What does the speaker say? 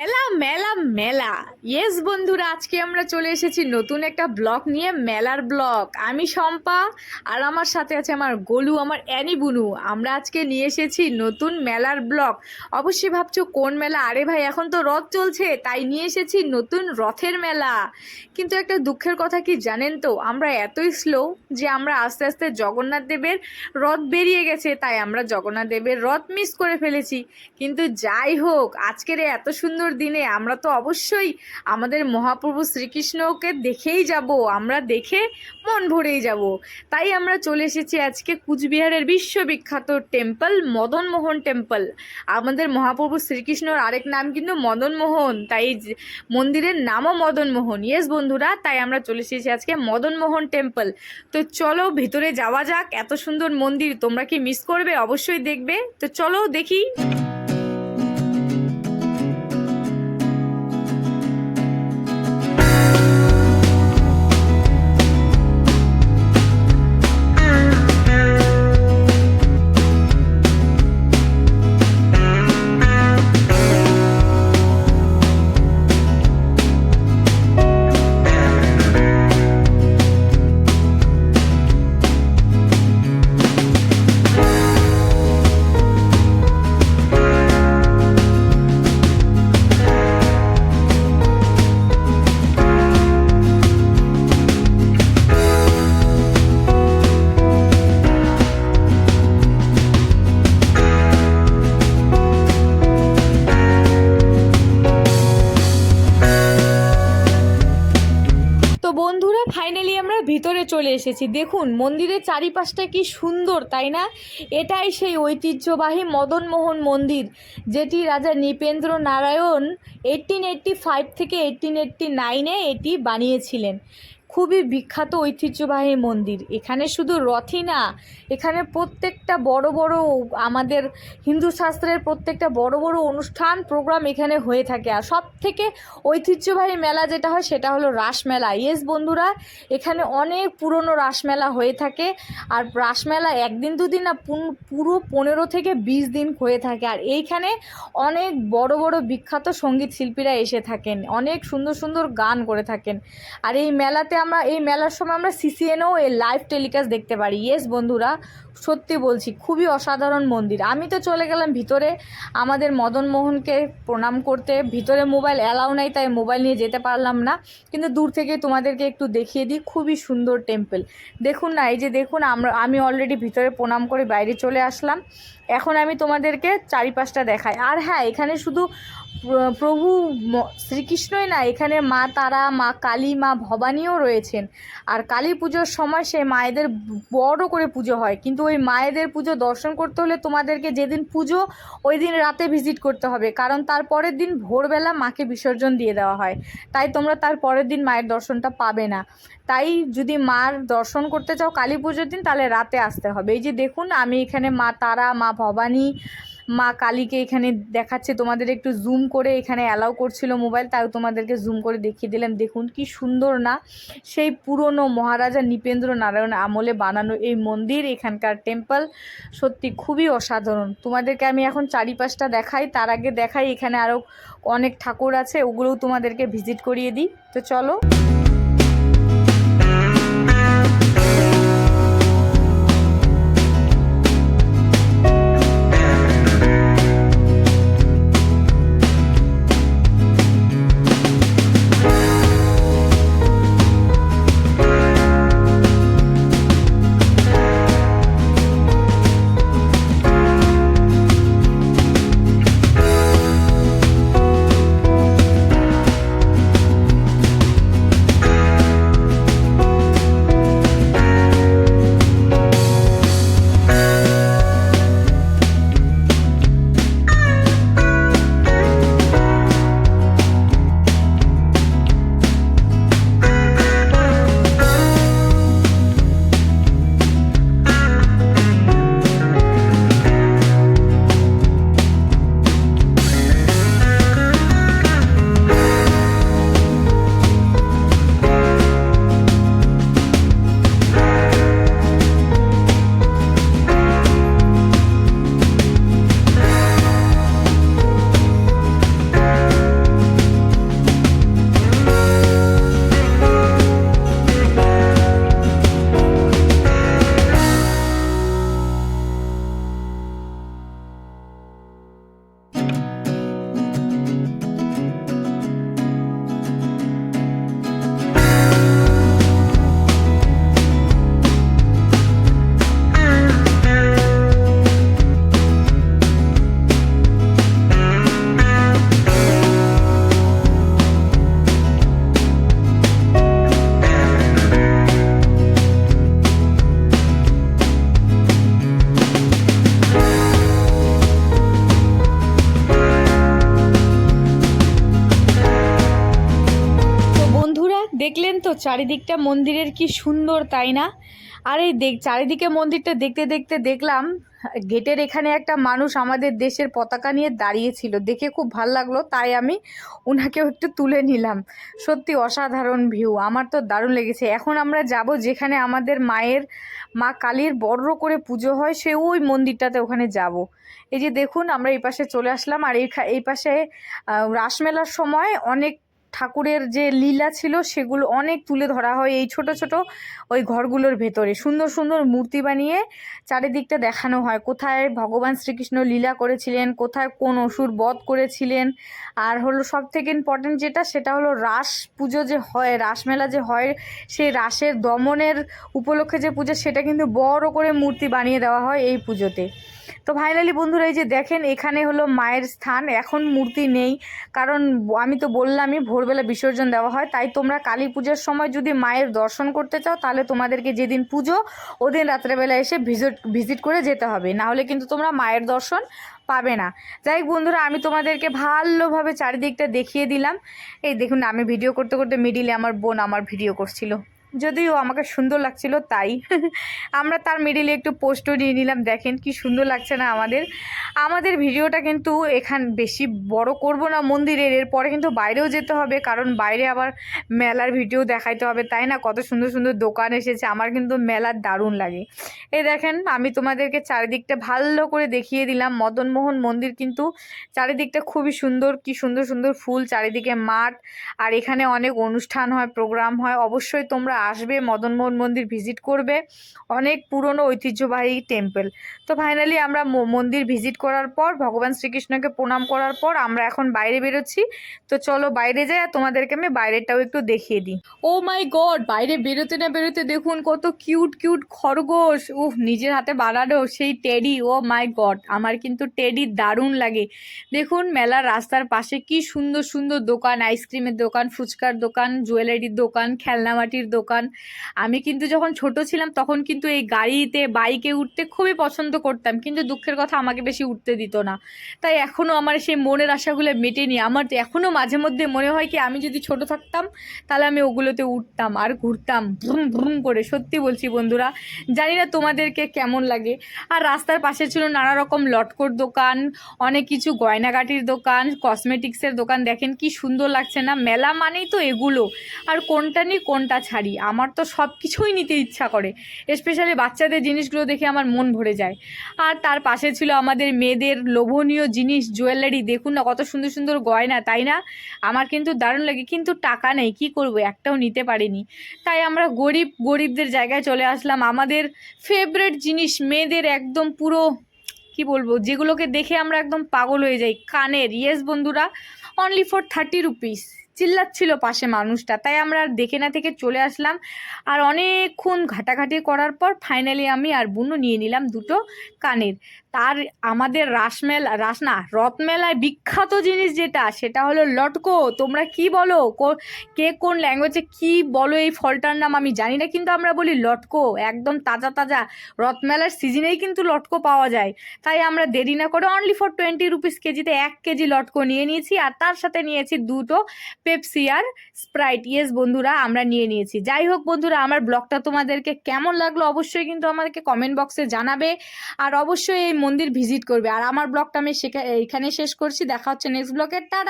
মেলা মেলা মেলা। ইয়েস বন্ধুরা, আজকে আমরা চলে এসেছি নতুন একটা ব্লগ নিয়ে, মেলার ব্লগ। আমি শম্পা, আর আমার সাথে আছে আমার গোলু, আমার অ্যানি বুনু। আমরা আজকে নিয়ে এসেছি নতুন মেলার ব্লগ। অবশ্যই ভাবছ, কোন মেলা? আরে ভাই, এখন তো রথ চলছে, তাই নিয়ে এসেছি নতুন রথের মেলা। কিন্তু একটা দুঃখের কথা কি জানেন তো? আমরা এতই স্লো যে আমরা আস্তে আস্তে জগন্নাথ দেবের রথ বেরিয়ে গেছে, তাই আমরা জগন্নাথ দেবের রথ মিস করে ফেলেছি। কিন্তু যাই হোক, আজকের এত সুন্দর দিনে আমরা তো অবশ্যই আমাদের মহাপ্রভু শ্রীকৃষ্ণকে দেখেই যাব, আমরা দেখে মন ভরেই যাব। তাই আমরা চলে এসেছি আজকে কুচবিহারের বিশ্ববিখ্যাত টেম্পল, মদনমোহন টেম্পল। আমাদের মহাপ্রভু শ্রীকৃষ্ণর আরেক নাম কিন্তু মদনমোহন, তাই মন্দিরের নামও মদনমোহন। ইয়েস বন্ধুরা, তাই আমরা চলে এসেছি আজকে মদনমোহন টেম্পল। তো চলো ভিতরে যাওয়া যাক, এত সুন্দর মন্দির, তোমরা কি মিস করবে? অবশ্যই দেখবে। তো চলো দেখি। ফাইনালি আমরা ভিতরে চলে এসেছি। দেখুন, মন্দিরের চারিপাশটা কি সুন্দর, তাই না? এটাই সেই ঐতিহ্যবাহী মদনমোহন মন্দির, যেটি রাজা Nripendra Narayan eighteen eighty five থেকে এইটিন এইট্টি নাইনে এটি বানিয়েছিলেন। খুবই বিখ্যাত ঐতিহ্যবাহী মন্দির। এখানে শুধু রথই না, এখানে প্রত্যেকটা বড় বড় আমাদের হিন্দু শাস্ত্রের প্রত্যেকটা বড় বড় অনুষ্ঠান, প্রোগ্রাম এখানে হয়ে থাকে। আর সব থেকে ঐতিহ্যবাহী মেলা যেটা হয়, সেটা হলো রাসমেলা ইয়েস বন্ধুরা, এখানে অনেক পুরনো রাসমেলা হয়ে থাকে। আর রাসমেলা একদিন, দুদিন না পুরো পনেরো থেকে বিশ দিন হয়ে থাকে। আর এইখানে অনেক বড় বড় বিখ্যাত সংগীত শিল্পীরা এসে থাকেন। অনেক সুন্দর সুন্দর গান করে থাকেন। আর এই মেলাতে আমরা এই মেলার সময় আমরা সিসিএনও এর লাইভ টেলিকাস্ট দেখতে পারি। ইয়েস বন্ধুরা। সত্যি বলছি, খুবই অসাধারণ মন্দির। আমি তো চলে গেলাম ভিতরে, আমাদের মদন মোহনকে প্রণাম করতে। ভিতরে মোবাইল অ্যালাউ নাই, তাই মোবাইল নিয়ে যেতে পারলাম না। কিন্তু দূর থেকে তোমাদেরকে একটু দেখিয়ে দিই, খুবই সুন্দর টেম্পল। দেখুন না, এই যে দেখুন, আমরা, আমি অলরেডি ভিতরে প্রণাম করে বাইরে চলে আসলাম। এখন আমি তোমাদেরকে চারিপাশটা দেখাই। আর হ্যাঁ এখানে শুধু প্রভু শ্রীকৃষ্ণই না, এখানে মা তারা, মা কালী, মা ভবানীও রয়েছেন। আর কালী পুজোর সময় সে মায়েদের বড় করে পুজো হয়। কিন্তু ওই মায়েদের পুজো দর্শন করতে হলে তোমাদেরকে যেদিন পুজো, ওই দিন রাতে ভিজিট করতে হবে। কারণ তার পরের দিন ভোরবেলা মাকে বিসর্জন দিয়ে দেওয়া হয়। তাই তোমরা তার পরের দিন মায়ের দর্শনটা পাবে না। তাই যদি মার দর্শন করতে চাও কালী পুজোর দিন, তাহলে রাতে আসতে হবে। এই যে দেখুন, আমি এখানে মা তারা, মা ভবানী মা কালীকে এখানে দেখাচ্ছে, তোমাদের একটু জুম করে এখানে অ্যালাউ করছিল মোবাইল তাও তোমাদেরকে জুম করে দেখিয়ে দিলাম। দেখুন কি সুন্দর না? সেই পুরনো মহারাজা নৃপেন্দ্র নারায়ণ আমলে বানানো এই মন্দির, এখানকার টেম্পল সত্যি খুবই অসাধারণ। তোমাদেরকে আমি এখন চারিপাশটা দেখাই, তার আগে দেখাই, এখানে আরও অনেক ঠাকুর আছে, ওগুলোও তোমাদেরকে ভিজিট করিয়ে দিই। তো চলো। তো চারিদিকটা মন্দিরের কি সুন্দর, তাই না? আর এই দেখ, চারিদিকে মন্দিরটা দেখতে দেখতে দেখলাম, গেটের এখানে একটা মানুষ আমাদের দেশের পতাকা নিয়ে দাঁড়িয়েছিল। দেখে খুব ভালো লাগল, তাই আমি ওনাকেও একটু তুলে নিলাম। সত্যি অসাধারণ ভিউ আমার তো দারুণ লেগেছে। এখন আমরা যাব যেখানে আমাদের মায়ের, মা কালীর বড় করে পুজো হয়, সে ওই মন্দিরটাতে ওখানে যাব। এই যে দেখুন, আমরা এই পাশে চলে আসলাম, আর এই এই পাশে রাসমেলার সময় অনেক ঠাকুরের যে লীলা ছিল সেগুলো অনেক তুলে ধরা হয় এই ছোট ছোট ওই ঘরগুলোর ভেতরে। সুন্দর সুন্দর মূর্তি বানিয়ে চারিদিকটা দেখানো হয়। কোথায় ভগবান শ্রীকৃষ্ণ লীলা করেছিলেন, কোথায় কোন অসুর বধ করেছিলেন, আর হলো সব থেকে ইম্পর্টেন্ট যেটা সেটা হলো রাস পুজো যে হয় রাসমেলা যে হয়, সেই রাসের দমনের উপলক্ষে যে পুজো, সেটা কিন্তু বড় করে মূর্তি বানিয়ে দেওয়া হয় এই পুজোতে। তো ফাইনালি বন্ধুরা, এই যে দেখেন, এখানে হলো মায়ের স্থান, এখন মূর্তি নেই। কারণ আমি তো বললামই, ভোরবেলা বিসর্জন দেওয়া হয়, তাই তোমরা কালী পুজোর সময় যদি মায়ের দর্শন করতে চাও, তাহলে তোমাদেরকে যেদিন পুজো, ওদিন রাত্রেবেলা এসে ভিজিট ভিজিট করে যেতে হবে। না হলে কিন্তু তোমরা মায়ের দর্শন পাবে না। যাই হোক বন্ধুরা, আমি তোমাদেরকে ভালোভাবে চারিদিকটা দেখিয়ে দিলাম। এই দেখুন, আমি ভিডিও করতে করতে মিডিলে আমার বোন আমার ভিডিও করছিল। যদিও আমাকে সুন্দর লাগছিল তাই। আমরা তার মিডিলে একটু পোস্টও নিয়ে নিলাম, দেখেন কি সুন্দর লাগছে না আমাদের। আমাদের ভিডিওটা কিন্তু এখান বেশি বড় করব না মন্দিরের, এরপরে কিন্তু বাইরেও যেতে হবে, কারণ বাইরে আবার মেলার ভিডিও দেখাইতে হবে, তাই না? কত সুন্দর সুন্দর দোকান এসেছে, আমার কিন্তু মেলার দারুণ লাগে। এই দেখেন, আমি তোমাদেরকে চারিদিকটা ভালো করে দেখিয়ে দিলাম, মদনমোহন মন্দির কিন্তু চারিদিকটা খুবই সুন্দর, কি সুন্দর সুন্দর ফুল, চারিদিকে মাঠ, আর এখানে অনেক অনুষ্ঠান হয় প্রোগ্রাম হয়, অবশ্যই তোমরা আসবে মদনমোহন মন্দির ভিজিট করবে। অনেক পুরনো ঐতিহ্যবাহী টেম্পল তো ফাইনালি আমরা মন্দির ভিজিট করার পর, ভগবান শ্রীকৃষ্ণকে প্রণাম করার পর আমরা এখন বাইরে বেরোচ্ছি। তো চলো বাইরে যাই আর তোমাদেরকে আমি বাইরেটাও একটু দেখিয়ে দিই। ও মাই গড বাইরে বেরোতে না বেরোতে দেখুন কত কিউট কিউট খরগোশ। উফ, নিজের হাতে বানানো সেই টেডি ও মাই গড আমার কিন্তু টেডি দারুণ লাগে। দেখুন মেলার রাস্তার পাশে কি সুন্দর সুন্দর দোকান আইসক্রিমের দোকান, ফুচকার দোকান জুয়েলারির দোকান, খেলনামাটির দোকান। আমি কিন্তু যখন ছোট ছিলাম তখন কিন্তু এই গাড়িতে, বাইকে উঠতে খুবই পছন্দ করতাম। কিন্তু দুঃখের কথা আমাকে বেশি উঠতে দিত না। তাই এখনও আমার সেই মনের আশাগুলো মেটেনি। আমার এখনও মাঝে মধ্যে মনে হয় কি, আমি যদি ছোট থাকতাম তাহলে আমি ওগুলোতে উঠতাম আর ঘুরতাম। ভ্রুম ভ্রুম করে। সত্যি বলছি বন্ধুরা, জানি না তোমাদেরকে কেমন লাগে। আর রাস্তার পাশে ছিল নানা রকম লটকর দোকান, অনেক কিছু গয়নাগাটির দোকান কসমেটিক্সের দোকান। দেখেন কি সুন্দর লাগছে না? মেলা মানেই তো এগুলো। আর কোনটা নিই, কোনটা ছাড়ি? আমার তো সব কিছুই নিতে ইচ্ছা করে স্পেশালি বাচ্চাদের জিনিসগুলো দেখে আমার মন ভরে যায়। আর তার পাশে ছিল আমাদের মেয়েদের লোভনীয় জিনিস জুয়েলারি দেখুন না কত সুন্দর সুন্দর গয়না, তাই না? আমার কিন্তু দারুণ লাগে, কিন্তু টাকা নেই, কি করব? একটাও নিতে পারিনি। তাই আমরা গরিব, গরিবদের জায়গায় চলে আসলাম। আমাদের ফেভারেট জিনিস মেয়েদের একদম পুরো, কি বলব, যেগুলোকে দেখে আমরা একদম পাগল হয়ে যাই। কানের ইয়েস বন্ধুরা অনলি ফর থার্টি রুপিস চিল্লাচ্ছিল পাশে মানুষটা। তাই আমরা আর দেখে না থেকে চলে আসলাম। আর অনেকক্ষণ ঘাটাঘাটি করার পর ফাইনালি আমি আর বুনু নিয়ে নিলাম দুটো কানের। তার আমাদের রাসমেলা, রাস না, রথমেলায় বিখ্যাত জিনিস যেটা, সেটা হলো লটকো। তোমরা কি বলো? কো- কোন ল্যাঙ্গুয়েজে কি বলো এই ফলটার নাম আমি জানি না, কিন্তু আমরা বলি লটকো। একদম তাজা তাজা রথমেলার সিজনেই কিন্তু লটকো পাওয়া যায়। তাই আমরা দেরি না করে অনলি ফর টোয়েন্টি রুপিস কেজিতে এক কেজি লটকো নিয়ে নিয়েছি, আর তার সাথে নিয়েছি দুটো পেপসি আর স্প্রাইট ইয়েস বন্ধুরা, আমরা নিয়ে নিয়েছি। যাই হোক বন্ধুরা, আমার ব্লগটা তোমাদেরকে কেমন লাগল অবশ্যই কিন্তু আমাদেরকে কমেন্ট বক্সে জানাবে। আর অবশ্যই এই মন্দির ভিজিট করবে। আর আমার ব্লগটা আমি সেখা- এখানে শেষ করছি। দেখা হচ্ছে নেক্সট ব্লগের টাটা!